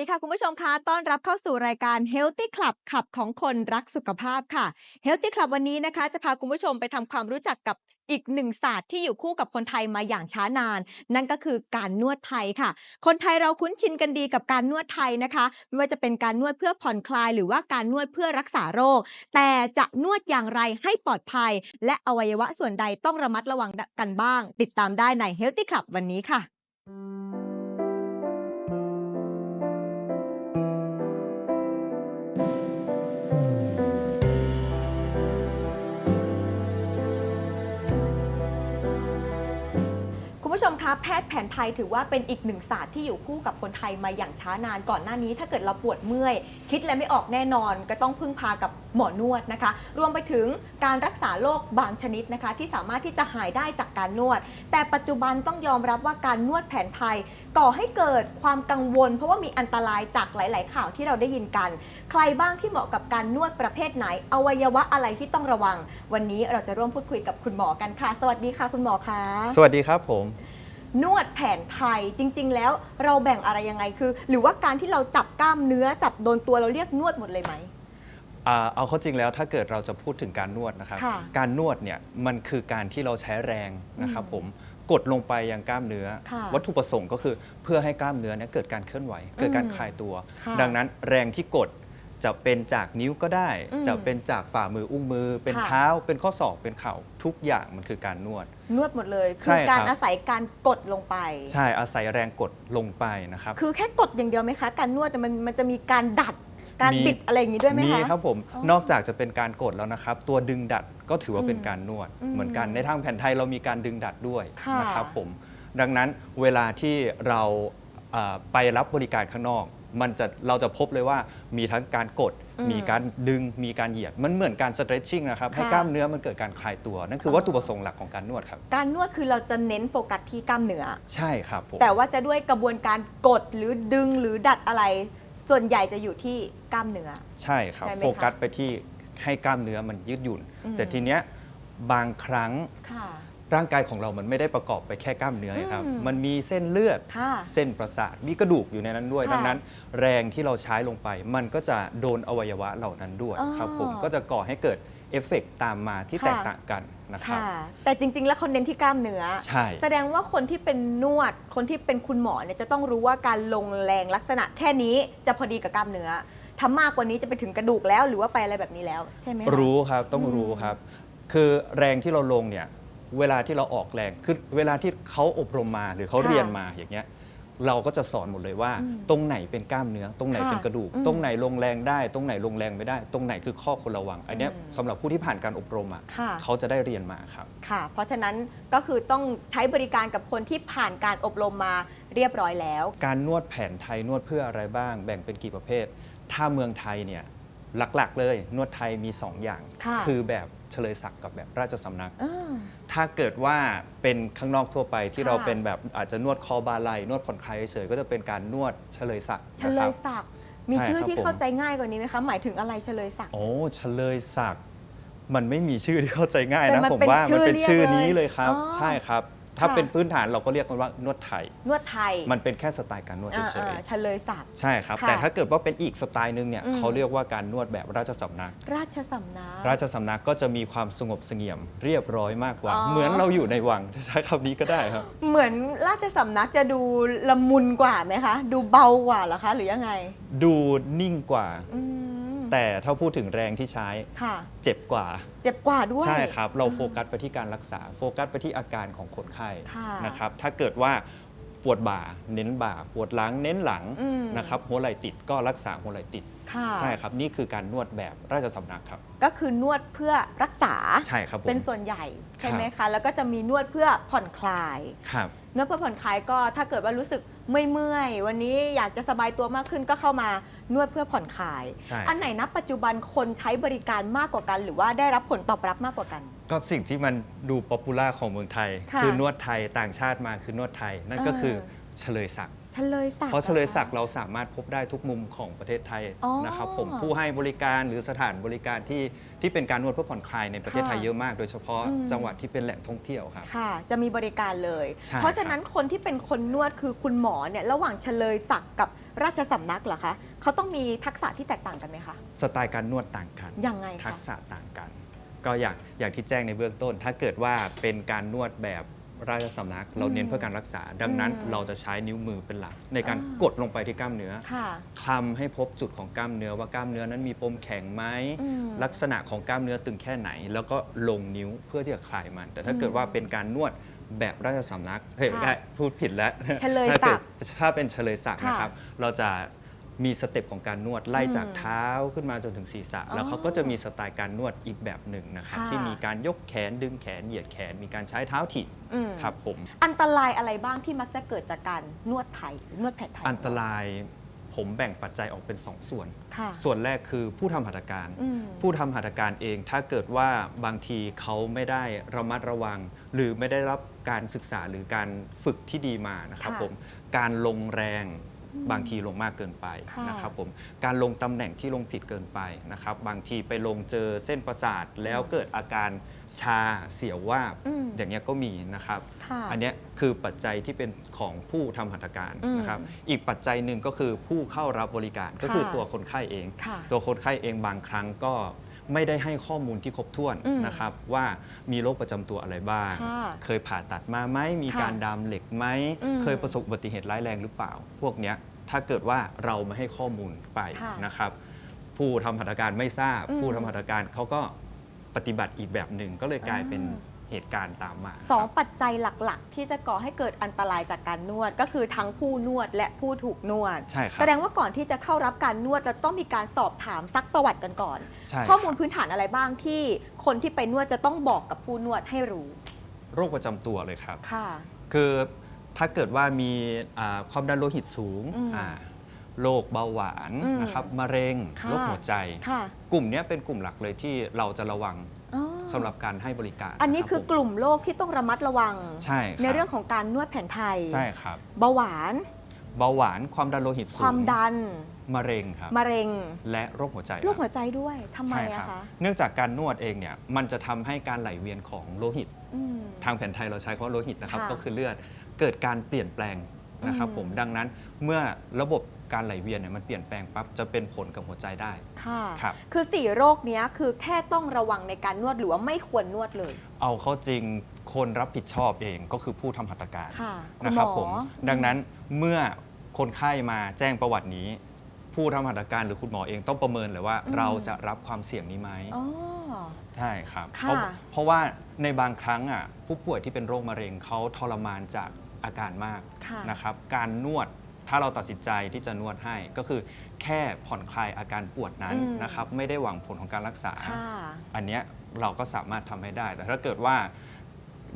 วัสดีค่ะคุณผู้ชมคะต้อนรับเข้าสู่รายการ Healthy Club ขับของคนรักสุขภาพค่ะ Healthy Club วันนี้นะคะ จะพาคุณผู้ชมไปทำความรู้จักกับอีกหนึ่งศาสตร์ที่อยู่คู่กับคนไทยมาอย่างช้านาน นั่นก็คือการนวดไทยค่ะ คนไทยเราคุ้นชินกันดีกับการนวดไทยนะคะ ไม่ว่าจะเป็นการนวดเพื่อผ่อนคลาย หรือว่าการนวดเพื่อรักษาโรค แต่จะนวดอย่างไรให้ปลอดภัย และอวัยวะส่วนใดต้องระมัดระวังกันบ้าง ติดตามได้ใน Healthy Club วันนี้ค่ะ คุณผู้ชมคะแพทย์แผนไทยถือว่าเป็นอีกหนึ่งศาสตร์ที่อยู่คู่กับคนไทยมาอย่างช้านานก่อนหน้านี้ ถ้าเกิดเราปวดเมื่อย คิดอะไรไม่ออกแน่นอน ก็ต้องพึ่งพากับหมอนวดนะคะ รวมไปถึงการรักษาโรคบางชนิดนะคะ ที่สามารถที่จะหายได้จากการนวด แต่ปัจจุบันต้องยอมรับว่าการนวดแผนไทย ก่อให้เกิดความกังวล เพราะว่ามีอันตรายจากหลาย ๆ ข่าวที่เราได้ยินกัน ใครบ้างที่เหมาะกับการนวดประเภทไหน อวัยวะอะไรที่ต้องระวัง วันนี้เราจะร่วมพูดคุยกับคุณหมอกันค่ะ สวัสดีค่ะ คุณหมอคะสวัสดีครับผม นวดแผนไทยจริง ๆ แล้วเราแบ่งอะไรยังไงคือ หรือว่าการที่เราจับกล้ามเนื้อจับโดนตัวเราเรียกนวดหมดเลยไหม อ่าเอาเข้าจริงแล้วถ้าเกิดเราจะพูดถึงการนวดนะครับ ค่ะการนวดเนี่ยมันคือการที่เราใช้แรงนะครับผมกดลงไปยังกล้ามเนื้อ ค่ะวัตถุประสงค์ก็คือเพื่อให้กล้ามเนื้อเนี่ยเกิดการเคลื่อนไหว เกิดการคลายตัว ค่ะดังนั้นแรงที่กด จะเป็นจากนิ้วก็ได้ อืมจะเป็นจากฝ่ามืออุ้งมือ เป็นค่ะ เท้าเป็นข้อศอกเป็นเข่าทุกอย่างมันคือการนวด นวดหมดเลยใช่คือการครับอาศัยการกดลงไป ใช่อาศัยแรงกดลงไปนะครับ คือแค่กดอย่างเดียวไหมคะ การนวดเนี่ยมันมันจะมีการดัดการมี บิดอะไรอย่างนี้ด้วยไหมคะมีครับผมอ๋อนอกจากจะเป็นการกดแล้วนะครับ ตัวดึงดัดก็ถือว่าอืมเป็นการนวด อืมเหมือนกันในทางแผนไทยเรามีการดึงดัดด้วยค่ะนะครับผมดังนั้นเวลาที่เราเอ่อไปรับบริการข้างนอก มันจะเราจะพบเลยว่ามีทั้งการกด อืมมีการดึงมีการเหยียด มันเหมือนการ stretching นะครับให้ค่ะ กล้ามเนื้อมันเกิดการคลายตัว นั่นคือออวัตถุประสงค์หลักของการนวดครับ การนวดคือเราจะเน้นโฟกัสที่กล้ามเนื้อ ใช่ครับผม แต่ว่าจะด้วยกระบวนการกดหรือดึงหรือดัดอะไร ส่วนใหญ่จะอยู่ที่กล้ามเนื้อ ใช่ครับ ใช่ไหมคะโฟกัสไปที่ให้กล้ามเนื้อมันยืดหยุ่น อืม แต่ทีเนี้ยบางครั้งค่ะ ร่างกายของเรามันไม่ได้ประกอบไปแค่กล้ามเนื้อครับ อืมมันมีเส้นเลือด ค่ะเส้นประสาท มีกระดูกอยู่ในนั้นด้วย ค่ะดังนั้น แรงที่เราใช้ลงไป มันก็จะโดนอวัยวะเหล่านั้นด้วยอ๋อครับผมก็จะก่อให้เกิดเอฟเฟกต์ตามมาที่ค่ะ แตกต่างกันนะครับ ค่ะ แต่จริง ๆ แล้วเขาเน้นที่กล้ามเนื้อ ใช่ แสดงว่าคนที่เป็นนวด คนที่เป็นคุณหมอเนี่ยจะต้องรู้ว่าการลงแรงลักษณะแค่นี้จะพอดีกับกล้ามเนื้อถ้ามากกว่านี้จะไปถึงกระดูกแล้วหรือว่าไปอะไรแบบนี้แล้ว ใช่ไหมคะ รู้ครับ ต้องอืมรู้ครับ คือแรงที่เราลงเนี่ย เวลาที่เราออกแรงคือเวลาที่เขาอบรมมาหรือเขาค่ะเรียนมาอย่างเงี้ยเราก็จะสอนหมดเลยว่าอืมตรงไหนเป็นกล้ามเนื้อ ตรงไหนค่ะเป็นกระดูกอืมตรงไหนลงแรงได้ ตรงไหนลงแรงไม่ได้ ตรงไหนคือข้อควรระวัง อันเนี้ยอืมสำหรับผู้ที่ผ่านการอบรมอะค่ะเขาจะได้เรียนมาครับค่ะ เพราะฉะนั้นก็คือต้องใช้บริการกับคนที่ผ่านการอบรมมาเรียบร้อยแล้ว การนวดแผนไทยนวดเพื่ออะไรบ้าง แบ่งเป็นกี่ประเภท ถ้าเมืองไทยเนี่ยหลักๆ เลยนวดไทยมี 2 อย่างค่ะอแบบ เฉลยศักดิ์กับแบบราชสำนัก เออ ถ้าเกิดว่าเป็นข้างนอกทั่วไปที่ค่ะ เราเป็นแบบอาจจะนวดคอบาไหลนวดผ่อนคลายเฉยๆก็จะเป็นการนวดเฉลยศักดิ์เฉนะลครับยศักดิ์มีใช่ชื่อครับที่ผม เข้าใจง่ายกว่านี้ไหมคะ หมายถึงอะไรเฉลยศักดิ์ โอ้เฉลยศักดิ์มันไม่มีชื่อที่เข้าใจง่ายแต่นะ มันผมเป็นว่าชื่มันอเป็นชื่อเรียกเลยนี้เลยครับ อ๋อ ใช่ครับ ถ้าค่ะเป็นพื้นฐานเราก็เรียกกันว่านวดไทย นวดไทยมันเป็นแค่สไตล์การนวดอ่าเฉยอ่าเฉลยศักดิ์ๆใช่ครับ ค่ะแต่ถ้าเกิดว่าเป็นอีกสไตล์หนึงเนี่ยอืม เขาเรียกว่าการนวดแบบราชสำนัก ราชสำนัก ราชสำนักก็จะมีความสงบเสงี่ยม เรียบร้อยมากกว่า อ๋อ เหมือนเราอยู่ในวังใช้คำนี้ก็ได้ครับ เหมือนราชสำนักจะดูละมุนกว่าไหมคะ ดูเบากว่าเหรอคะ หรือยังไง ดูนิ่งกว่า อืม แต่ถ้าพูดถึงแรงที่ใช้ค่ะ เจ็บกว่า เจ็บกว่าด้วย ใช่ครับ เราโฟกัสไปที่การรักษา โฟกัสไปที่อาการของคนไข้ค่ะนะครับ ถ้าเกิดว่าปวดบ่า เน้นบ่า ปวดหลัง เน้นหลังอืม นะครับ หัวไหล่ติดก็รักษาหัวไหล่ติด ค่ะใช่ครับ นี่คือการนวดแบบราชสำนักครับ ก็คือนวดเพื่อรักษา ใช่ครับผม เป็นส่วนใหญ่ใช่ไหมคะ แล้วก็จะมีนวดเพื่อผ่อนคลาย ครับ นวดเพื่อผ่อนคลายก็ถ้าเกิดว่ารู้สึก เมื่อยๆวันนี้อยากจะสบายตัวมากขึ้นก็เข้ามานวดเพื่อผ่อนคลาย ใช่ อันไหนนับปัจจุบันคนใช้บริการมากกว่ากัน หรือว่าได้รับผลตอบรับมากกว่ากัน ก็สิ่งที่มันดูป๊อปปูล่าของเมืองไทยค่ะอนวดไทยต่างชาติมาคือนวดไทย นั่นก็เออคือเฉลยศักดิ์ เฉลยศักดิ์เพราะเฉลยศักดิ์หอคเราสามารถพบได้ทุกมุมของประเทศไทยอ๋อนะครับผมผู้ให้บริการหรือสถานบริการที่ที่เป็นการนวดเพื่อผ่อนคลายในประเทศไทยค่ะเยอะมาก โดยเฉพาะอืม จังหวัดที่เป็นแหล่งท่องเที่ยวครับ ค่ะ จะมีบริการเลย ใช่เพราะฉะนั้นคนที่เป็นคนนวดคือคุณหมอเนี่ยระหว่างเฉลยศักดิ์กับราชสำนักเหรอคะเขาต้องมีทักษะที่แตกต่างกันไหมคะสไตล์การนวดต่างกัน ยังไงคะทักษะต่างกัน ก็อย่างอย่างที่แจ้งในเบื้องต้น ถ้าเกิดว่าเป็นการนวดแบบ ราชสำนัก เราเน้นเพื่อการรักษา ดังนั้นอืมเราจะใช้นิ้วมือเป็นหลัก ในการอ่ากดลงไปที่กล้ามเนื้อค่ะ คลำให้พบจุดของกล้ามเนื้อว่ากล้ามเนื้อนั้นมีปมแข็งไหมอืมลักษณะของกล้ามเนื้อตึงแค่ไหน แล้วก็ลงนิ้วเพื่อที่จะคลายมัน แต่ถ้าอืมเกิดว่าเป็นการนวดแบบราชสำนักเฮ้ยไม่ค่ะได้พูดผิดแล้วเฉลยถ้าศัเกิกดดิ์ถ้าเป็นเฉลยศักดิ์ค่ะนะครับ เราจะ มีสเต็ปของการนวดไล่จากอืมเท้าขึ้นมาจนถึงศีรษะอ๋อแล้วเขาก็จะมีสไตล์การนวดอีกแบบหนึ่งนะครับ ค่ะ ที่มีการยกแขนดึงแขนเหยียดแขน มีการใช้เท้าถีบอืมครับผม อันตรายอะไรบ้างที่มักจะเกิดจากการนวดไทยหรือนวดแผนไทยอันตรายผมแบ่งปัจจัยออกเป็นสองส่วน ค่ะส่วนแรกคือผู้ทำหัตถการ อืม ผู้ทำหัตถการเองถ้าเกิดว่าบางทีเขาไม่ได้ระมัดระวัง หรือไม่ได้รับการศึกษาหรือการฝึกที่ดีมานะครับค่ะ ผมการลงแรงอืม บางทีลงมากเกินไปค่ะนะครับผมการลงตำแหน่งที่ลงผิดเกินไปนะครับ บางทีไปลงเจอเส้นประสาทแล้วเกิดอาการชาเสียวว่าบอืมอย่างเงี้ยก็มีนะครับ ค่ะอันเนี้ยคือปัจจัยที่เป็นของผู้ทำหัตถการอืมนะครับ อีกปัจจัยหนึ่งก็คือผู้เข้ารับบริการก็คือค่ะตัวคนไข้เอง ค่ะ ตัวคนไข้เองบางครั้งก็ ไม่ได้ให้ข้อมูลที่ครบถ้วนอืมนะครับว่ามีโรคประจำตัวอะไรบ้างค่ะเคยผ่าตัดมาไหมมีค่ะการดามเหล็กไหมอืมเคยประสบอุบัติเหตุร้ายแรงหรือเปล่า พวกเนี้ยถ้าเกิดว่าเราไม่ให้ข้อมูลไปค่ะนะครับ ผู้ทำหัตถการไม่ทราบอืมผู้ทำหัตถการเขาก็ปฏิบัติอีกแบบหนึ่งก็เลยกลายเป็นอ่า เหตุการณ์ตามมาสองครับปัจจัยหลักๆ ที่จะก่อให้เกิดอันตรายจากการนวด ก็คือทั้งผู้นวดและผู้ถูกนวด ใช่ครับแสดงว่าก่อนที่จะเข้ารับการนวดเราจะต้องมีการสอบถามซักประวัติกันก่อนใช่ข้อมูลครับพื้นฐานอะไรบ้างที่คนที่ไปนวดจะต้องบอกกับผู้นวดให้รู้ โรคประจำตัวเลยครับค่ะคือถ้าเกิดว่ามีอ่าความดันโลหิตสูงอืมอ่าโรคเบาหวานอืมนะครับมะเร็งค่ะโรคหัวใจค่ะกลุ่มเนี้ยเป็นกลุ่มหลักเลยที่เราจะระวังอ๋อ สำหรับการให้บริการอันนี้ะรับคือผมกลุ่มโรคที่ต้องระมัดระวัง ใช่ครับในเรื่องของการนวดแผนไทย ใช่ครับ เบาหวาน เบาหวานความดันโลหิตสูง ความดัน มะเร็งครับ มะเร็ง และโรคหัวใจ โรคคหัรับวใจด้วยทำไมใช่อะรับคะ เนื่องจากการนวดเองเนี่ย มันจะทำให้การไหลเวียนของโลหิตอืมทางแผนไทยเราใช้คำว่าโลหิตนะครับค่ะก็คือเลือด เกิดการเปลี่ยนแปลง นะครับอืมผมดังนั้นเมื่อระบบการไหลเวียนเนี่ยมันเปลี่ยนแปลงปั๊บจะเป็นผลกับหัวใจได้ค่ะครับคือสี่โรคเนี้ยคือแค่ต้องระวังในการนวดหรือว่าไม่ควรนวดเลย เอาเข้าจริงคนรับผิดชอบเองก็คือผู้ทำหัตถการค่ะณนะครับหอผมดังนั้นเมื่อคนไข้มาแจ้งประวัตินี้ ผู้ทำหัตถการหรือคุณหมอเองต้องประเมินเลยว่าอืมเราจะรับความเสี่ยงนี้ไหมอ๋อใช่ครับค่ะเพราะเพราะว่าในบางครั้งอะผู้ป่วยที่เป็นโรคมะเร็งเขาทรมานจาก อาการมากค่ะนะครับ การนวดถ้าเราตัดสินใจที่จะนวดให้ก็คือแค่ผ่อนคลายอาการปวดนั้นอืม นะครับ ไม่ได้หวังผลของการรักษา ค่ะ อันเนี้ยเราก็สามารถทำให้ได้ แต่ถ้าเกิดว่า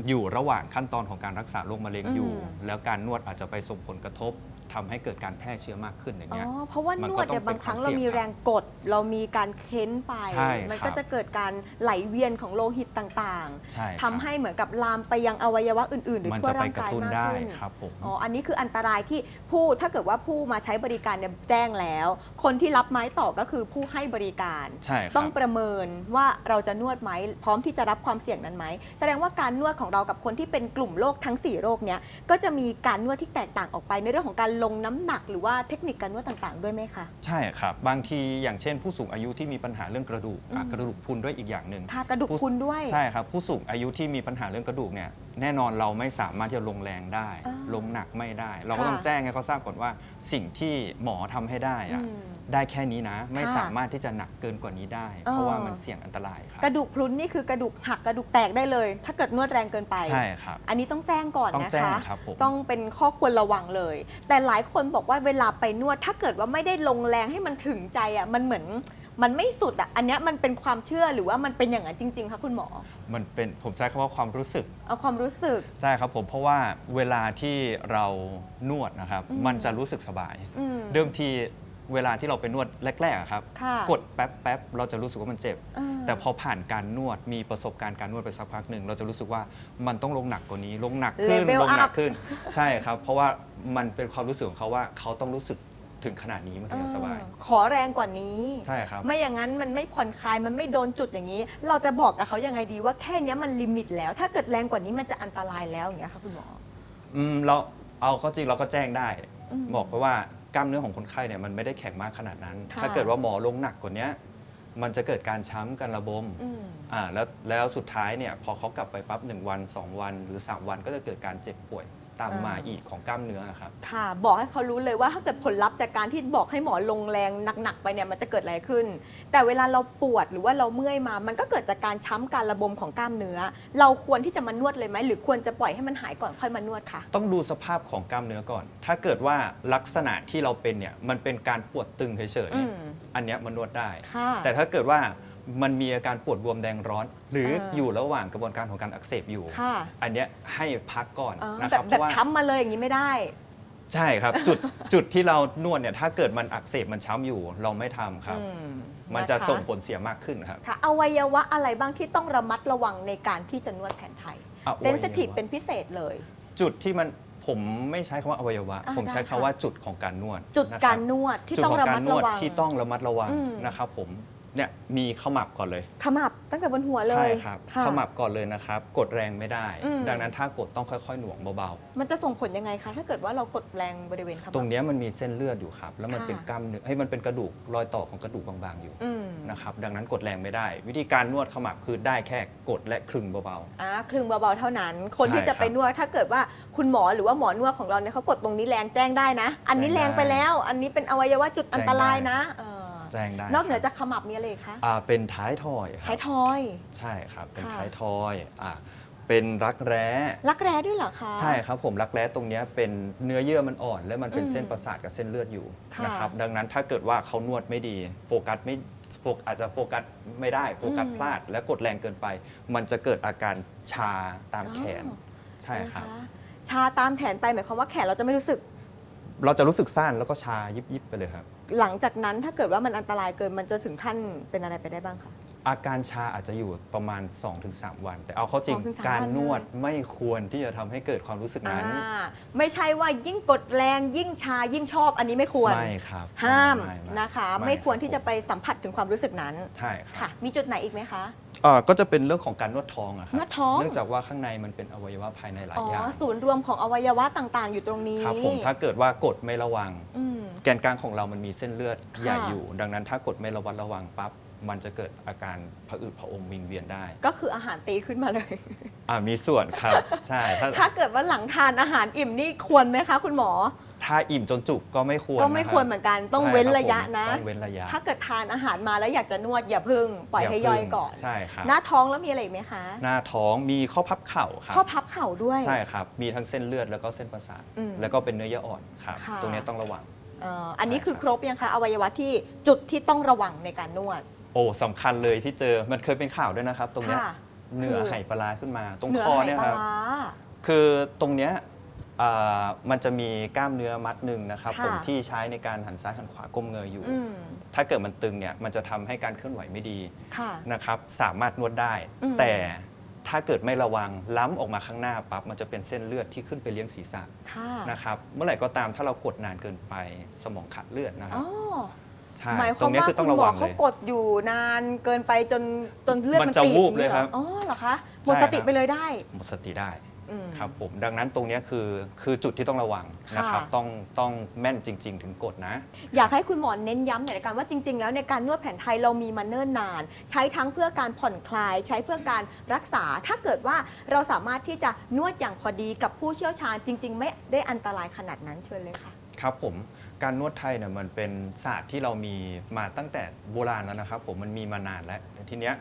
อยู่ระหว่างขั้นตอนของการรักษาโรคมะเร็งอืมอยู่แล้วการนวดอาจจะไปส่งผลกระทบทำให้เกิดการแพร่เชื้อมากขึ้นอย่างอ๋อเงี้ย เพราะว่านมันวก็ดต้องเนี่ยบางครั้งเป็นความเรามีเสี่ยงแรงกด เรามีการเค้นไป ใช่มัครับก็จะเกิดการไหลเวียนของโลหิตต่างใช่ครับๆทำให้เหมือนกับลามไปยังอวัยวะอื่น ๆ หรือมันทั่วจะไปร่างกระกายตุ้นมากได้ขึ้น ครับผม อ๋อ อันนี้คืออันตรายที่ผู้ถ้าเกิดว่าผู้มาใช้บริการเนี่ยแจ้งแล้ว คนที่รับไม้ต่อก็คือผู้ให้บริการ ใช่ครับต้องประเมินว่าเราจะนวดไหมพร้อมที่จะรับความเสี่ยงนั้นไหม แสดงว่าการนวดของเรากับคนที่เป็นกลุ่มโรคทั้ง 4 โรคเนี้ยก็จะมีการนวดที่แตกต่างออกไปในเรื่องของการลงน้ำหนักหรือว่าเทคนิคการนวดต่างๆ ด้วยไหมคะ ใช่ครับ บางทีอย่างเช่น ผู้สูงอายุที่มีปัญหาเรื่องกระดูกอะอืม กระดูกพรุนด้วยอีกอย่างหนึ่ง ทากระดูกผู้พรุนด้วย ใช่ครับ ผู้สูงอายุที่มีปัญหาเรื่องกระดูกเนี่ย แน่นอนเราไม่สามารถที่จะลงแรงได้ อ่าลงหนักไม่ได้ เราก็ค่ะต้องแจ้งให้เขาทราบก่อนว่า สิ่งที่หมอทำให้ได้อะอืมได้แค่นี้นะ ไม่ค่ะสามารถที่จะหนักเกินกว่านี้ได้ เออ เพราะว่ามันเสี่ยงอันตรายครับกระดูกพรุนนี่คือกระดูกหักกระดูกแตกได้เลย ถ้าเกิดนวดแรงเกินไป ใช่ครับ อันนี้ต้องแจ้งก่อนต้องนะแจ้งคะ ครับผม ต้องเป็นข้อควรระวังเลย แต่หลายคนบอกว่าเวลาไปนวด ถ้าเกิดว่าไม่ได้ลงแรงให้มันถึงใจอะมันเหมือน มันไม่สุดอะอันเนี้ยมันเป็นความเชื่อหรือว่ามันเป็นอย่างนั้นจริง ๆคะคุณหมอมันเป็นผมใช้คำว่าความรู้สึก เอาความรู้สึก ใช่ครับผมเพราะว่าเวลาที่เรานวดนะครับ อืม มันจะรู้สึกสบาย อืม เดิมทีเวลาที่เราไปนวดแรกๆอะครับ ค่ะ กดแป๊บแป๊บๆเราจะรู้สึกว่ามันเจ็บ เออ แต่พอผ่านการนวดมีประสบการณ์การนวดไปสักพักหนึ่ง เราจะรู้สึกว่ามันต้องลงหนักกว่านี้ ลงหนักขึ้น Level ลงหนัก up ขึ้น ใช่ครับ เพราะว่ามันเป็นความรู้สึกของเขาว่าเขาต้องรู้สึก ถึงขนาดนี้มันถึงจะสบายเออขอแรงกว่านี้ ใช่ครับ ไม่อย่างนั้นมันไม่ผ่อนคลายมันไม่โดนจุดอย่างนี้ เราจะบอกกับเขายังไงดีว่าแค่เนี้ยมันลิมิตแล้ว ถ้าเกิดแรงกว่านี้มันจะอันตรายแล้วอย่างเงี้ยค่ะคุณหมอ อืมเราเอาเข้าจริงเราก็แจ้งได้ อืมบอกไปว่ากล้ามเนื้อของคนไข้เนี่ยมันไม่ได้แข็งมากขนาดนั้น ค่ะ ถ้าเกิดว่าหมอลงหนักกว่านี้มันจะเกิดการช้ำกันระบมอืมอ่าแล้วแล้วสุดท้ายเนี่ยพอเขากลับไปปั๊บหนึ่งวัน 2 วันหรือ 3 วันก็จะเกิดการเจ็บป่วย ตามมาอ่าอีกของกล้ามเนื้อครับ ค่ะ บอกให้เขารู้เลยว่าถ้าเกิดผลลัพธ์จากการที่บอกให้หมอลงแรงหนักๆไปเนี่ยมันจะเกิดอะไรขึ้น แต่เวลาเราปวดหรือว่าเราเมื่อยมา มันก็เกิดจากการช้ำการระบมของกล้ามเนื้อ เราควรที่จะมานวดเลยไหมหรือควรจะปล่อยให้มันหายก่อนค่อยมานวดคะต้องดูสภาพของกล้ามเนื้อก่อน ถ้าเกิดว่าลักษณะที่เราเป็นเนี่ยมันเป็นการปวดตึงเฉยอืมๆอันเนี้ยมันนวดได้ค่ะแต่ถ้าเกิดว่า มันมีอาการปวดบวมแดงร้อน หรือเออออยู่ระหว่างกระบวนการของการอักเสบอยู่ ค่ะอันเนี้ยให้พักก่อนเออนะคแบรับบเพแบบราะว่าช้ำมาเลยอย่างนี้ไม่ได้ ใช่ครับ จุดจุดที่เรานวดเนี่ยถ้าเกิดมันอักเสบมันช้ำอยู่ เราไม่ทำครับ อืมมันจะคส่งผลเสียมากขึ้นครับค่ะอวัยวะอะไรบ้างที่ต้องระมัดระวังในการที่จะนวดแผนไทย อวัยวะเซนซิทีฟเป็นพิเศษเลย จุดที่มันผมไม่ใช้คำว่าอวัยวะ อ่าผมใช้ได้คำค่ะ ว่าจุดของการนวดจุดนะคบ การนวดที่จุดต้องของระกามัรดนวระดวัง ที่ต้องระมัดระวังอืม นะครับผม เนี่ยมีขมับก่อนเลย ขมับตั้งแต่บนหัวเลยใช่ครับะ ขมับก่อนเลยนะครับ กดแรงไม่ได้ อืม ดังนั้นถ้ากดต้องค่อยๆ หน่วงเบามันจะส่งผลยังไงคะ ถ้าเกิดว่าเรากดแรงบริเวณขมัๆตรงเนี้ยมันมีเส้นเลือดอยู่ครับ แล้วมันค่ะ เป็นกล้ามเนื้อให้ยมันเป็นกระดูกรอยต่อของกระดูกบางๆอยู่อืมนะครับดังนั้นกดแรงไม่ได้ วิธีการนวดขมับคือได้แค่กดและคลึงเบา อ่าคลึงเบาๆเท่านั้น คนใช่ที่จะครับไปนวดถ้าเกิดว่าคุณหมอหรือว่าหมอนวดของเราเนี่ยเขากดตรงนี้แรงแจ้งได้นะ อันนี้แจ้แรงงได้ไปแล้ว อันนี้เป็นอวัยวะจุดอันตรายนะเออๆ แจ้งได้นอกเหนือครับจากขมับมีอะไรอีกคะอ่าเป็นท้ายทอยคท้ารัยบทอย ใช่ครับเป็นค่ะ ท้ายทอยอ่าเป็นรักแร้ รักแร้ด้วยเหรอคะ ใช่ครับผมรักแร้ตรงเนี้ยเป็นเนื้อเยื่อมันอ่อน และมันเป็นอืมเส้นประสาทกับเส้นเลือดอยู่ค่ะนะครับดังนั้นถ้าเกิดว่าเขานวดไม่ดีโฟกัสไม่โฟกอาจจะโฟกัสไม่ได้โฟกัสอืม พลาด และกดแรงเกินไป มันจะเกิดอาการชาตามแขนอ๋อใช่ครับ นะคะชาตามแขนไปหมายความว่าแขนเราจะไม่รู้สึก เราจะรู้สึกสั้นแล้วก็ชายิบๆไปเลยครับ หลังจากนั้นถ้าเกิดว่ามันอันตรายเกินมันจะถึงขั้นเป็นอะไรไปได้บ้างคะ อาการชาอาจจะอยู่ประมาณ 2-3 วัน แต่เอาเข้าจริงสองถึงสามการวันนวดเลย ไม่ควรที่จะทำให้เกิดความรู้สึกนั้นอ่าไม่ใช่ว่ายิ่งกดแรงยิ่งชายิ่งชอบอันนี้ไม่ควร ไม่ครับห้ามไไนะคะ ไม่ไม่ควรบที่จะไปสัมผัสถึงความรู้สึกนั้น ใช่ครับ ค่ะ มีจุดไหนอีกไหมคะ อ่าก็จะเป็นเรื่องของการนวดท้องอะครับนวดท้อง เนื่องจากว่าข้างในมันเป็นอวัยวะภายในหลายอ๋ออย่างศูนย์รวมของอวัยวะต่างๆ อยู่ตรงนี้ครับผมถ้าเกิดว่ากดไม่ระวัง อืม แกนกลางของเรามันมีเส้นเลือดค่ะใหญ่อยู่ ดังนั้นถ้ากดไม่ระวัดระวังปั๊บ มันจะเกิดอาการผะอืดผะอมวิงเวียนได้ก็คืออาหารตีขึ้นมาเลย อ่ามีส่วนครับ ใช่ถ้าถ้าเกิดว่าหลังทานอาหารอิ่มนี่ควรไหมคะ คุณหมอ ถ้าอิ่มจนจุกก็ไม่ควรก็ไม่นะบควรเหมือนกันต้องใช่เว้นคบระยะผมนะต้องเว้นระยะถ้าเกิดทานอาหารมาแล้วอยากจะนวดอย่าพึ่งปล่อยให้ย่อยก่อน ใช่ครับหน้าท้องแล้วมีอะไรอีกไหมคะหน้าท้องมีข้อพับเข่าครับข้อพับเข่าด้วย ใช่ครับ มีทั้งเส้นเลือดแล้วก็เส้นประสาทอืมแล้วก็เป็นเนื้อเยื่ออ่อนครับค่ะ ตรงนี้ต้องระวัง เอ่ออันนี้ใช่คือครับครบยังคะอวัยวะที่จุดที่ต้องระวังในการนวด โอ้สำคัญเลยที่เจอมันเคยเป็นข่าวด้วยนะครับ ตรงเนี้ยค่ะเหนือคือ ไหปลาร้าขึ้นมา ตรงเหนือคอไหเนี่ยปคลารับร้าคือตรงเนี้ยอ่ามันจะมีกล้ามเนื้อมัดหนึ่งนะครับค่ะ ผมที่ใช้ในการหันซ้ายหันขวาก้มเงยอยู่ อืมถ้าเกิดมันตึงเนี่ยมันจะทำให้การเคลื่อนไหวไม่ดีค่ะ นะครับ สามารถนวดได้ อืม แต่ถ้าเกิดไม่ระวังล้ำออกมาข้างหน้าปั๊บมันจะเป็นเส้นเลือดที่ขึ้นไปเลี้ยงศีรษะค่ะนะครับ เมื่อไหร่ก็ตามถ้าเรากดนานเกินไปสมองขาดเลือดนะครัอ๋บ อ ใช่หมายคตรวามงเนี้ยว่าคือต้อคุงณระหมอวังเขาเลยกดอยู่นานเกินไปจนจนเลือดมันมันจะตีบวูบเลยครับอ๋อเหรอคะหมดใช่สติครับ ไปเลยได้หมดสติได้อืม ครับผมดังนั้นตรงเนี้ยคือคือจุดที่ต้องระวังนะครับค่ะ ต้องต้องแม่นจริง ๆ ถึงกดนะ อยากให้คุณหมอเน้นย้ำหน่อยละกันว่าจริง ๆ แล้วในการนวดแผนไทยเรามีมาเนิ่นนาน ใช้ทั้งเพื่อการผ่อนคลาย ใช้เพื่อการรักษา ถ้าเกิดว่าเราสามารถที่จะนวดอย่างพอดีกับผู้เชี่ยวชาญจริง ๆ ไม่ได้อันตรายขนาดนั้นเชิญเลยค่ะ ครับผมการนวดไทยเนี่ยมันเป็นศาสตร์ที่เรามีมาตั้งแต่โบราณแล้วนะครับ ผมมันมีมานานแล้วแต่ทีเนี้ย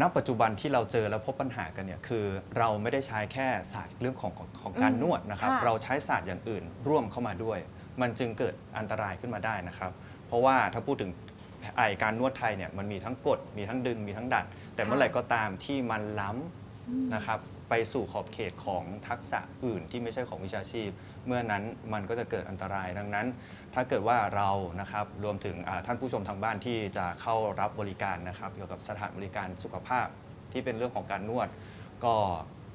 ณปัจจุบันที่เราเจอแล้วพบปัญหากันเนี่ยคือเราไม่ได้ใช้แค่ศาสตร์เรื่องของของของการอืมนวดนะครับ ค่ะ เราใช้ศาสตร์อย่างอื่นร่วมเข้ามาด้วย มันจึงเกิดอันตรายขึ้นมาได้นะครับ เพราะว่าถ้าพูดถึงไอการนวดไทยเนี่ยมันมีทั้งกดมีทั้งดึงมีทั้งดัด แต่เมื่อไหร่ก็ตามที่มันล้ำนะครับ ไปสู่ขอบเขตของทักษะอื่นที่ไม่ใช่ของวิชาชีพ เมื่อนั้นมันก็จะเกิดอันตราย ดังนั้น ถ้าเกิดว่าเรานะครับรวมถึงอ่าท่านผู้ชมทางบ้านที่จะเข้ารับบริการนะครับเกี่ยวกับสถานบริการสุขภาพที่เป็นเรื่องของการนวด ก็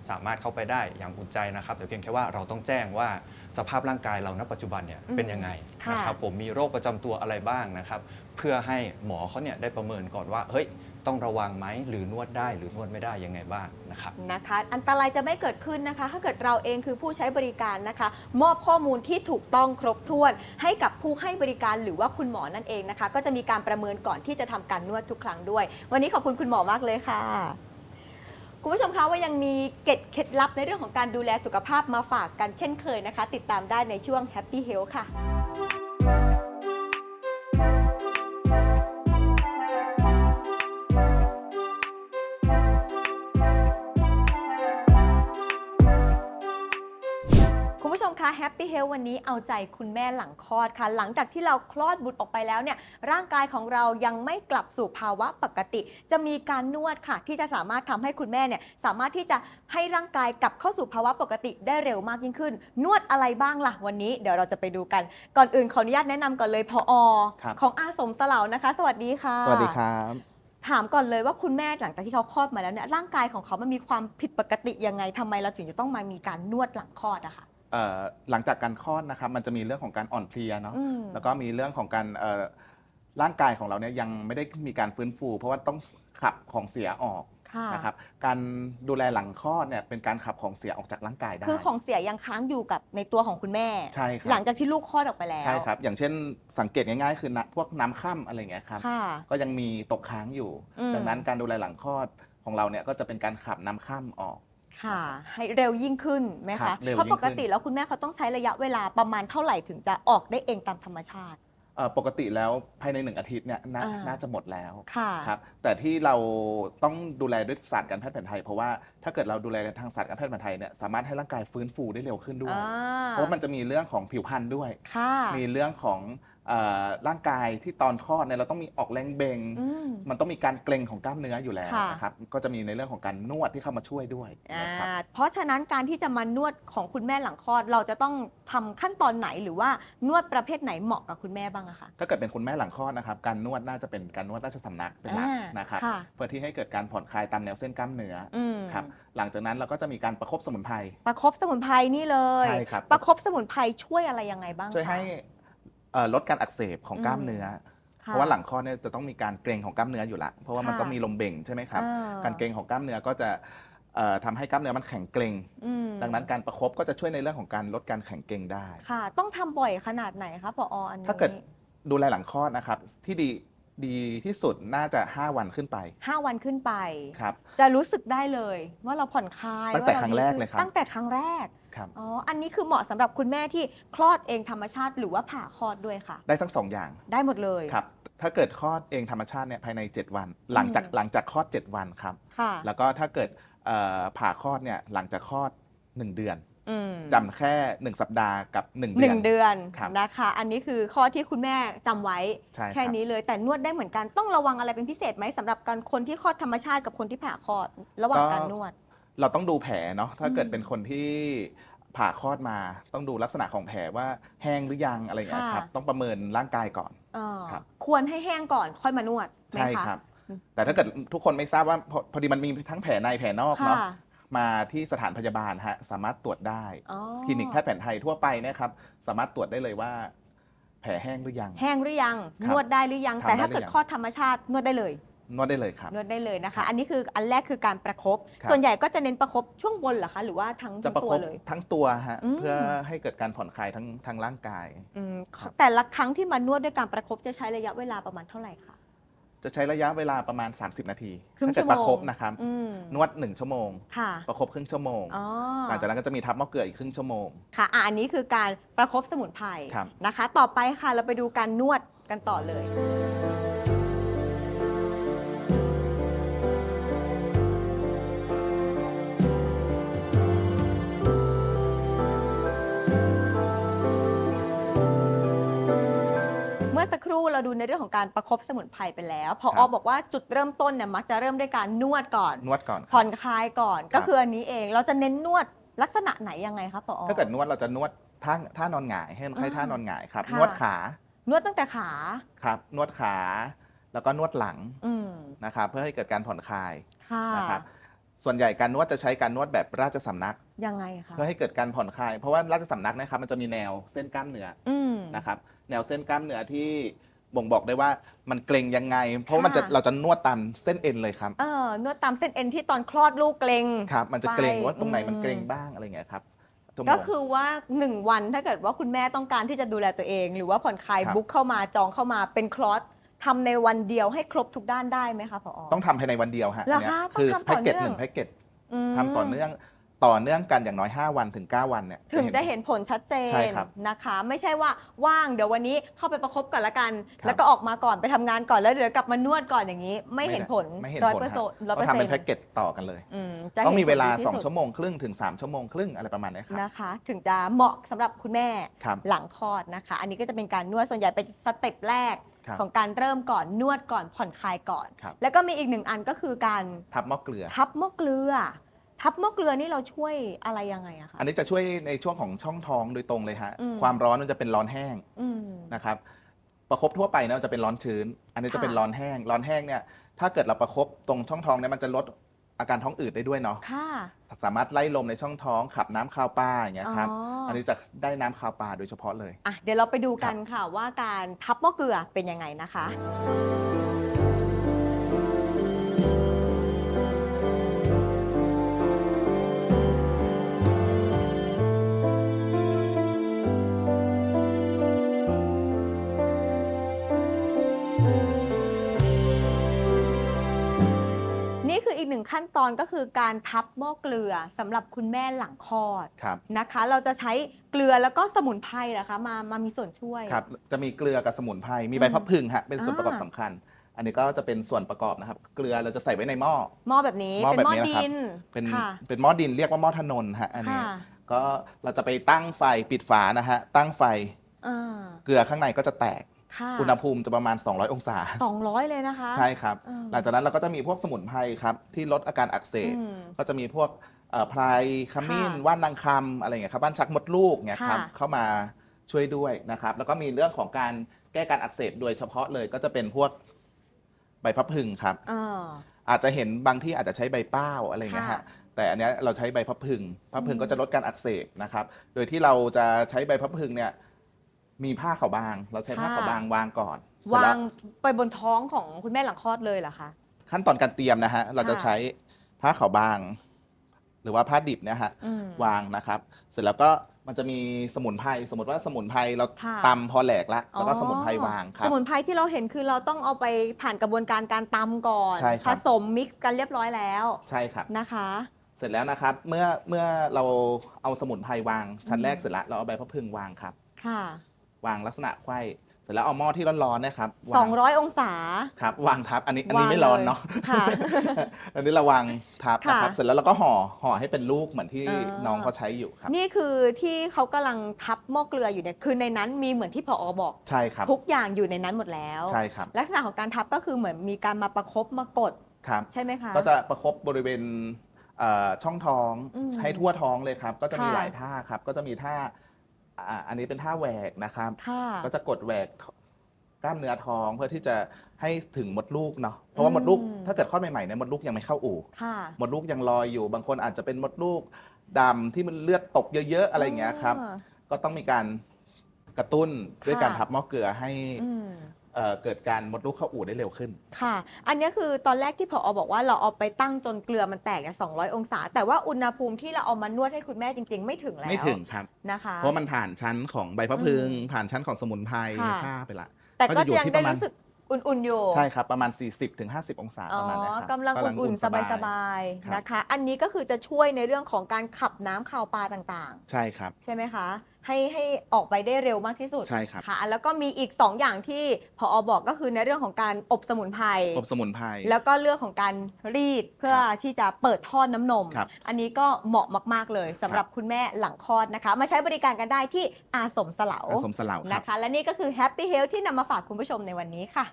สามารถเข้าไปได้อย่างอุ่นใจนะครับแต่เพียงแค่ว่าเราต้องแจ้งว่าสภาพร่างกายเราณปัจจุบันเนี่ยอืมเป็นยังไงค่ะนะครับผมมีโรคประจำตัวอะไรบ้างนะครับ เพื่อให้หมอเขาเนี่ยได้ประเมินก่อนว่าเฮ้ย ต้องระวังไหมหรือนวดได้หรือนวดไม่ได้ยังไงบ้างนะครับ นะคะ อันตรายจะไม่เกิดขึ้นนะคะ ถ้าเกิดเราเองคือผู้ใช้บริการนะคะ มอบข้อมูลที่ถูกต้องครบถ้วน ให้กับผู้ให้บริการหรือว่าคุณหมอนั่นเองนะคะ ก็จะมีการประเมินก่อนที่จะทำการนวดทุกครั้งด้วย วันนี้ขอบคุณคุณหมอมากเลยค่ะ คุณผู้ชมคะว่ายังมีเกร็ดเคล็ดลับในเรื่องของการดูแลสุขภาพมาฝากกันเช่นเคยนะคะ ติดตามได้ในช่วง Happy Health ค่ะ ผู้ชมคะ Happy Health วันนี้เอาใจคุณแม่หลังคลอดค่ะ หลังจากที่เราคลอดบุตรออกไปแล้วเนี่ยร่างกายของเรายังไม่กลับสู่ภาวะปกติ จะมีการนวดค่ะ ที่จะสามารถทำให้คุณแม่เนี่ยสามารถที่จะให้ร่างกายกลับเข้าสู่ภาวะปกติได้เร็วมากยิ่งขึ้น นวดอะไรบ้างล่ะวันนี้เดี๋ยวเราจะไปดูกัน ก่อนอื่นขออนุญาตแนะนำก่อนเลยพอครับของอาสมสลาวนะคะ สวัสดีค่ะ สวัสดีครับถามก่อนเลยว่าคุณแม่หลังจากที่เขาคลอดมาแล้วเนี่ยร่างกายของเขามันมีความผิดปกติยังไงทำไมเราถึงจะต้องมามีการนวดหลังคลอดอะค่ะเอ่อ หลังจากการคลอดนะครับมันจะมีเรื่องของการอ่อนเพลียเนาะอืมแล้วก็มีเรื่องของการเอ่อร่างกายของเราเนี่ยยังไม่ได้มีการฟื้นฟู เพราะว่าต้องขับของเสียออกค่ะนะครับการดูแลหลังคลอดเนี่ยเป็นการขับของเสียออกจากร่างกายได้คือของเสียยังค้างอยู่กับในตัวของคุณแม่ใช่ครับหลังจากที่ลูกคลอดออกไปแล้วใช่ครับ อย่างเช่นสังเกตง่ายๆ คือนะพวกน้ำค่ำอะไรอย่างเงี้ยครับค่ะก็ยังมีตกค้างอยู่อืมดังนั้นการดูแลหลังคลอดของเราเนี่ยก็จะเป็นการขับน้ำค่ำออก ค่ะ ให้เร็วยิ่งขึ้นไหมครัคะบเร็วเพราะยิ่ปงกขึ้นติแล้วคุณแม่เขาต้องใช้ระยะเวลาประมาณเท่าไหร่ถึงจะออกได้เองตามธรรมชาติ เอ่อปกติแล้วภายในหนึ่งอาทิตย์เนี่ยนาอ่า น่าจะหมดแล้วค่ะ ครับแต่ที่เราต้องดูแลด้วยศาสตร์การแพทย์แผนไทย เพราะว่าถ้าเกิดเราดูแลทางศาสตร์การแพทย์แผนไทยเนี่ยสามารถให้ร่างกายฟื้นฟูได้เร็วขึ้นด้วย อ่าเพราะว่ามันจะมีเรื่องของผิวพรรณด้วย ค่ะ มีเรื่องของเอ่อ ร่างกายที่ตอนคลอดเนี่ยเราต้องมีออกแรงเบงอืมมันต้องมีการเกร็งของกล้ามเนื้ออยู่แล้วค่ะนะครับก็จะมีในเรื่องของการนวดที่เข้ามาช่วยด้วยอ่านะครับเพราะฉะนั้นการที่จะมานวดของคุณแม่หลังคลอด เราจะต้องทำขั้นตอนไหนหรือว่านวดประเภทไหนเหมาะกับคุณแม่บ้างอะคะถ้าเกิดเป็นคุณแม่หลังคลอดนะครับการนวดน่าจะเป็นการนวดราชสำนักเป็นหลักอ่านะครับค่ะเพื่อที่ให้เกิดการผ่อนคลายตามแนวเส้นกล้ามเนื้อออืมครับหลังจากนั้นเราก็จะมีการประคบสมุนไพรประคบสมุนไพรนี่เลยใช่ครับประคบสมุนไพรช่วยอะไรยังไงบ้างช่วยให้คะ เอ่อลดการอักเสบของกล้ามอืมเนื้อ ค่ เพราะว่าหลังคลอดเนี่ยจะต้องมีการเกร็งของกล้ามเนื้ออยู่ละ เพราะว่ามันค่ะก็มีลมเบ่งใช่ไหมครับ อ่การเกร็งของกล้ามเนื้อก็จะเอ่อทำให้กล้ามเนื้อมันแข็งเกร็ง อืมดังนั้นการประคบก็จะช่วยในเรื่องของการลดการแข็งเกร็งได้ ค่ะ ต้องทำบ่อยขนาดไหนคะปออันนี้ถ้าเกิดดูแลหลังคลอดนะครับ ที่ดีดีที่สุดน่าจะ 5 วันขึ้นไปห้าวันขึ้นไป ครับ จะรู้สึกได้เลยว่าเราผ่อนคลายตั้งแต่ว่าาครั้งแรกดีขึ้นเลยครับ ตั้งแต่ครั้งแรก ครับอ๋อ อันนี้คือเหมาะสำหรับคุณแม่ที่คลอดเองธรรมชาติหรือว่าผ่าคลอดด้วยค่ะ ได้ทั้งสองอย่างได้หมดเลย ครับถ้าเกิดคลอดเองธรรมชาติเนี่ยภายใน 7 วัน หลังจากอืมหลังจากคลอด 7 วันครับ ค่ะแล้วก็ถ้าเกิดเอ่อผ่าคลอดเนี่ยหลังจากคลอด 1 เดือนอืมจำแค่ 1 สัปดาห์กับ1หเดืนึ่อนงเดือนครับ นะคะ อันนี้คือข้อที่คุณแม่จำไว้ ใช่ครับแค่นี้เลยแต่นวดได้เหมือนกันต้องระวังอะไรเป็นพิเศษไหมสำหรับการคนที่คลอดธรรมชาติกับคนที่ผ่าคลอดระหว่างการนวด เราต้องดูแผลเนาะถ้าเกิดอืมเป็นคนที่ผ่าคลอดมาต้องดูลักษณะของแผลว่าแห้งหรือยังอะไรอย่างเงี้ยครับค่ะต้องประเมินร่างกายก่อนเออครับควรให้แห้งก่อนค่อยมานวดไหมใช่คะครับอืมแต่ถ้าเกิดทุกคนไม่ทราบว่าพอพอดีมันมีทั้งแผลในแผลนอกค่ะเนาะมาที่สถานพยาบาลฮะสามารถตรวจได้อ๋อคลินิกแพทย์แผนไทยทั่วไปเนะครับสามารถตรวจได้เลยว่า แผลแห้งหรือยัง แห้งหรือยังครับนวดได้หรือยังทำแต่ถ้าได้หรือเกิดยังคลอดธรรมชาตินวดได้เลย นวดได้เลยครับ นวดได้เลยนะคะ อันนี้คืออันแรกคือการประคบครับ ส่วนใหญ่ก็จะเน้นประคบช่วงบนเหรอคะ หรือว่าทั้งจะประตัควบเลย ทั้งตัวฮะอืม เพื่อให้เกิดการผ่อนคลายทั้งทางร่างกาย อืมครับ แต่ละครั้งที่มานวดด้วยการประคบจะใช้ระยะเวลาประมาณเท่าไหร่คะ จะใช้ระยะเวลาประมาณ 30 นาทีครึ่งถ้าเกิดชั่วโมง ประคบนะครับอืมนวด 1 ชั่วโมง ค่ะประคบครึ่งชั่วโมง อ๋อหลังจากนั้นก็จะมีทับมะเกลืออีกครึ่งชั่วโมง ค่ะอะ อันนี้คือการประคบสมุนไพรครับ นะคะ ต่อไปค่ะเราไปดูการนวดกันต่อเลย ครู่เราดูในเรื่องของการประคบสมุนไพรไปแล้ว พอครัอบบอกว่าจุดเริ่มต้นเนี่ยมักจะเริ่มด้วยการนวดก่อน นวดก่อนครับผ่อนคลายก่อนครับก็คืออันนี้เอง เราจะเน้นนวดลักษณะไหนยังไงครับปอถ้าเกิดนวดเราจะนวดท่าท่านอนหงายให้คนไข้อ่าท่านอนหงายครับค่ะนวดขา นวดตั้งแต่ขา ครับ นวดขา แล้วก็นวดหลังอืมนะครับ เพื่อให้เกิดการผ่อนคลายค่ะนะครับส่วนใหญ่การนวดจะใช้การนวดแบบราชสำนัก ยังไงคะ เพื่อให้เกิดการผ่อนคลาย เพราะว่าราชสำนักนะครับมันจะมีแนวเส้นกล้ามเนื้ออืม นะครับแนวเส้นกล้ามเนื้อที่บ่งบอกได้ว่ามันเกร็งยังไง เพราะว่ามันจะค่ะเราจะนวดตามเส้นเอ็นเลยครับเออนวดตามเส้นเอ็นที่ตอนคลอดลูกเกรงครับมันจะเกร็งไปว่าตรงไหนมันอืมเกร็งบ้างอะไรเงี้ยครับชั่วโมงก็คือว่า 1 วันถ้าเกิดว่าคุณแม่ต้องการที่จะดูแลตัวเอง หรือว่าผ่อนคลายครับบุ๊กเข้ามาจองเข้ามาเป็นคลอสทำในวันเดียวให้ครบทุกด้านได้ไหมคะผอต้องทำภายในวันเดียวฮะเหรออันเนี้ยคะต้องคือทำต่อแพ็กเกจเนื่องหนึ่งแพ็กเกจมทำต่อเนื่อง ต่อเนื่องกันอย่างน้อย 5 วันถึง 9 วันเนี่ยถึงจะเห็นผลชัดเจนใช่ครับนะคะ ไม่ใช่ว่าว่างเดี๋ยววันนี้เข้าไปประคบก่อนละกันครับแล้วก็ออกมาก่อนไปทำงานก่อนแล้วเดี๋ยวกลับมานวดก่อนอย่างนี้ ไม่เห็นผลไม่เห็นร้อยผลเปอร์คเซ็บนต์ร้อยต้เปอองร์ทำเซ็เป็นนต์แพ็กเกจต่อกันเลยจะต้องมีเวลาห็นผดีที่สุด2ชั่วโมงครึ่งถึง 3 ชั่วโมงครึ่งอะไรประมาณเนี้ยครับนะคะ ถึงจะเหมาะสำหรับคุณแม่ครับหลังคลอดนะคะ อันนี้ก็จะเป็นการนวดส่วนใหญ่เป็นสเต็ปแรกครับของการเริ่มก่อนนวดก่อนผ่อนคลายก่อนครับแล้วก็มีอีกหนึ่งอันก็คือการทับหม้อเกลือ ทับหม้อเกลือ ทับหม้อเกลือนี่เราช่วยอะไรยังไงอะคะ อันนี้จะช่วยในช่วงของช่องท้องโดยตรงเลยฮะ อืม ความร้อนมันจะเป็นร้อนแห้งอืม นะครับ ประคบทั่วไปเนี่ยมันจะเป็นร้อนชื้น อันนี้จะเป็นค่ะ ร้อนแห้ง ร้อนแห้งเนี่ย ถ้าเกิดเราประคบตรงช่องท้องเนี่ยมันจะลดอาการท้องอืดได้ด้วยเนาะ ค่ะสามารถไล่ลมในช่องท้องขับน้ำคาวปลาอย่างเงี้ยครับอ๋ออัอันนี้จะได้น้ำคาวปลาโดยเฉพาะเลย อะเดี๋ยวเราไปดูกันค่ะว่าการทับหม้อเกลือเป็นยังไงนะคะ คืออีกหนึ่งขั้นตอนก็คือการทับหม้อเกลือสำหรับคุณแม่หลังคลอดครับนะคะ เราจะใช้เกลือแล้วก็สมุนไพรเหรอคะมามามีส่วนช่วยครับจะมีเกลือกับสมุนไพรมีใบอืมพับพึงฮะเป็นส่วนประกอบอ่าสำคัญ อันนี้ก็จะเป็นส่วนประกอบนะครับ เกลือเราจะใส่ไว้ในหม้อหม้อแบบนี้หม้อเป็นหม้อแบบนี้นะครับดินเป็นค่ะเป็นหม้อดินเรียกว่าหม้อถนนฮะอันนี้ค่ะก็เราจะไปตั้งไฟปิดฝานะฮะตั้งไฟอ่าเกลือข้างในก็จะแตก ค่ะอุณหภูมิจะประมาณ 200 องศาสองร้อยเลยนะคะ ใช่ครับ อืมหลังจากนั้นเราก็จะมีพวกสมุนไพรครับที่ลดอาการอักเสบ อืมก็จะมีพวกเอ่อไพรขมิ้นค่ะว่านนางคำอะไรอย่างเงี้ยครับว่านชักมดลูกเนี่ยครับค่ะ เข้ามาช่วยด้วยนะครับ แล้วก็มีเรื่องของการแก้การอักเสบโดยเฉพาะเลยก็จะเป็นพวกใบพับพึงครับ อ่า อาจจะเห็นบางที่อาจจะใช้ใบเป้าอะไรอย่างเงี้ยค่ะฮะแต่อันเนี้ยเราใช้ใบพับพึงพับพึงอืมก็จะลดการอักเสบนะครับ โดยที่เราจะใช้ใบพับพึงเนี่ย มีผ้าขาวบาง เราใช้ผ้าขาวบางวางก่อนเสร็จวาแล้งไปบนท้องของคุณแม่หลังคลอดเลยเหรอคะ ขั้นตอนการเตรียมนะฮะ เราจะค่ะใช้ผ้าขาวบาง หรือว่าผ้าดิบเนี่ยฮะอืม วางนะครับ เสร็จแล้วก็มันจะมีสมุนไพรสมมติว่าสมุนไพรเราค่ะ ตำพอแหลกละแล้วก็อ๋อสมุนไพรวางครัสบ มุนไพรที่เราเห็นคือเราต้องเอาไปผ่านกระบวนการการตำก่อนใช่คผรับ สมมิกซ์กันเรียบร้อยแล้วใช่ครับ นะคะ เสร็จแล้วนะครับ เมื่อเมื่อเราเอาสมุนไพรวางชั้นแรกอืมเสร็จแล้วเราเอาใบพะพึงวางครับ ค่ะ วางลักษณะไขว้เสร็จแล้วเอาหม้อที่ร้อนๆเนะครับวาง200 องศา ครับวางทับ อันนี้อันนี้วางไม่ร้อนเลยเนาะค่ะ อันนี้เราวางทับนะครับค่ะเสร็จแล้วเราก็ห่อห่อให้เป็นลูกเหมือนที่อ่า น้องเขาใช้อยู่ครับ นี่คือที่เขากำลังทับหม้อเกลืออยู่เนี่ยคือในนั้นมีเหมือนที่พอบอก ใช่ครับทุกอย่างอยู่ในนั้นหมดแล้ว ใช่ครับลักษณะของการทับก็คือเหมือนมีการมาประคบมากดครับ ใช่ไหมคะ ก็จะประคบบริเวณเอ่อช่องท้องอืมให้ทั่วท้องเลยครับ ก็จะมีค่ะ หลายท่าครับ ก็จะมีท่า อ่าอันนี้เป็นท่าแหวกนะครับ ค่ะ ก็จะกดแหวกกล้ามเนื้อท้องเพื่อที่จะให้ถึงมดลูกเนาะเพราะว่ามดลูกอืม ถ้าเกิดคลอดใหม่ๆเนี่ยมดลูกยังไม่เข้าอู่ค่ะ มดลูกยังลอยอยู่ บางคนอาจจะเป็นมดลูกดำที่มันเลือดตกเยอะๆอะไรอย่างเงี้ยครับอ่าก็ต้องมีการกระตุ้นด้วยค่ะการทับหม้อเกลือให้อืม เอ่อเกิดการมดลูกเข้าอู่ได้เร็วขึ้น ค่ะ อันนี้คือตอนแรกที่พอบอกว่าเราเอาไปตั้งจนเกลือมันแตกเนี่ย200 องศา แต่ว่าอุณหภูมิที่เราเอามานวดให้คุณแม่จริง ๆ ไม่ถึงแล้วไม่ถึงครับ นะคะ เพราะมันผ่านชั้นของใบพะพึงอืมผ่านชั้นของสมุนไพรค่ะผ้าไปละ แต่ก็ก็จะอยู่ยังที่ได้ประมาณ รู้สึกอุ่นๆอยู่ ใช่ครับประมาณ 40-50 องศาอ๋ปอระมาณเนี้ยครับกำลังอุ่นๆ สบายครับๆนะคะ อันนี้ก็คือจะช่วยในเรื่องของการขับน้ำข่าวปลาต่างใช่ครับ ๆ ใช่ไหมคะ ให้ให้ออกไปได้เร็วมากที่สุดใช่ครับ ค่ะ แล้วก็มีอีก 2 อย่างที่พอบอกก็คือในเรื่องของการอบสมุนไพรอบสมุนไพร แล้วก็เรื่องของการรีดเพื่อที่จะเปิดท่อน้ำนม ครับอันนี้ก็เหมาะมากๆเลยสำหรับคุณแม่หลังคลอดนะคะ มาใช้บริการกันได้ที่อาสมสลาผสมสลาวครับ นะคะ และนี่ก็คือ Happy Health ที่นำมาฝากคุณผู้ชมในวันนี้ค่ะ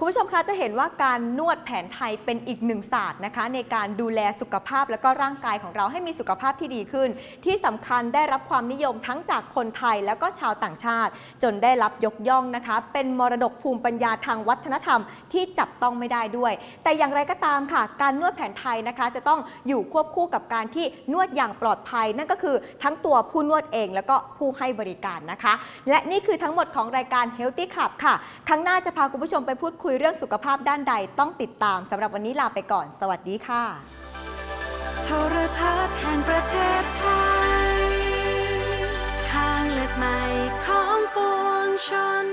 คุณผู้ชมคะจะเห็นว่าการนวดแผนไทยเป็นอีกหนึ่งศาสตร์นะคะ ในการดูแลสุขภาพและก็ร่างกายของเราให้มีสุขภาพที่ดีขึ้น ที่สำคัญได้รับความนิยมทั้งจากคนไทยแล้วก็ชาวต่างชาติ จนได้รับยกย่องนะคะ เป็นมรดกภูมิปัญญาทางวัฒนธรรมที่จับต้องไม่ได้ด้วย แต่อย่างไรก็ตามค่ะ การนวดแผนไทยนะคะ จะต้องอยู่ควบคู่กับการที่นวดอย่างปลอดภัย นั่นก็คือทั้งตัวผู้นวดเองแล้วก็ผู้ให้บริการนะคะ และนี่คือทั้งหมดของรายการ Healthy Club ค่ะครั้งหน้าจะพาคุณผู้ชมไปพูดคุยคุยเรื่องสุขภาพด้านใดต้องติดตามสำหรับวันนี้ลาไปก่อน สวัสดีค่ะ โทรทัศน์แห่งประเทศไทย ทางเลือกใหม่ของปวงชน